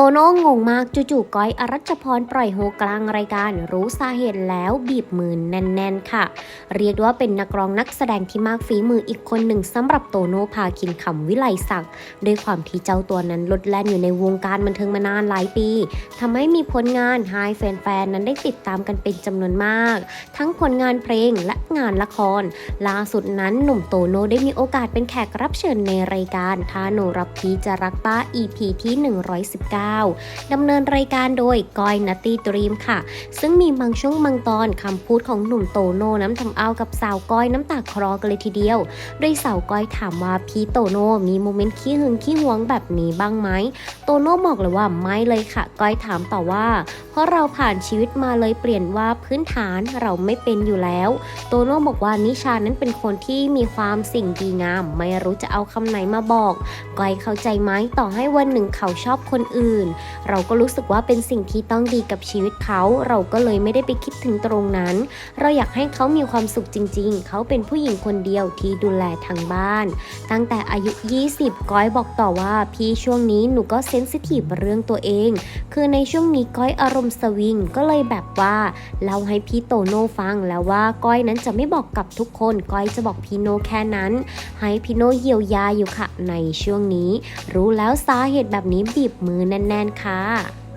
โตโน่งงมากจู่ๆก้อยอรัชพรปล่อยโฮกลางรายการรู้สาเหตุแล้วบีบมือแน่นๆค่ะ เรียกได้ว่าเป็นนักร้องนักแสดงที่มากฝีมืออีกคนหนึ่งสำหรับโตโน่พาคินขำวิไลศักดิ์ด้วยความที่เจ้าตัวนั้นลดแล่นอยู่ในวงการบันเทิงมานานหลายปีทำให้มีผลงานให้แฟนๆนั้นได้ติดตามกันเป็นจำนวนมาก ทั้งผลงานเพลงและงานละคร ล่าสุดนั้นหนุ่มโตโน่ได้มีโอกาสเป็นแขกรับเชิญในรายการถ้าหนูรับพีจะรักป้า EP ที่ 119ดำเนินรายการโดยกอยนัตตี้ดรีมค่ะ ซึ่งมีบางช่วงบางตอนคำพูดของหนุ่มโตโน่น้ำทำเอากับสาวก้อยน้ำตาคลอกันเลยทีเดียว โดยสาวก้อยถามว่าพี่โตโน่มีโมเมนต์ขี้หึงขี้หวงแบบนี้บ้างไหมโตโน่บอกเลยว่าไม่เลยค่ะก้อยถามต่อว่า เพราะเราผ่านชีวิตมาเลยเปลี่ยนว่าพื้นฐานเราไม่เป็นอยู่แล้ว โตโน่บอกว่านิชานั้นเป็นคนที่มีความสิ่งดีงาม ไม่รู้จะเอาคำไหนมาบอกก้อยเข้าใจไหมต่อให้วันหนึ่งเขาชอบคนอื่นเราก็รู้สึกว่าเป็นสิ่งที่ต้องดีกับชีวิตเขา เราก็เลยไม่ได้ไปคิดถึงตรงนั้น เราอยากให้เขามีความสุขจริง ๆ เขาเป็นผู้หญิงคนเดียวที่ดูแลทางบ้าน ตั้งแต่อายุ 20 ก้อยบอกต่อว่าพี่ช่วงนี้หนูก็เซนซิทีฟเรื่องตัวเอง คือในช่วงนี้ก้อยอารมณ์สวิงก็เลยแบบว่าเล่าให้พี่โตโน่ฟังแล้วว่าก้อยนั้นจะไม่บอกกับทุกคน ก้อยจะบอกพี่โน่แค่นั้น ให้พี่โน่เยียวยาอยู่ค่ะในช่วงนี้ รู้แล้วสาเหตุแบบนี้บีบมือแน่นๆค่ะ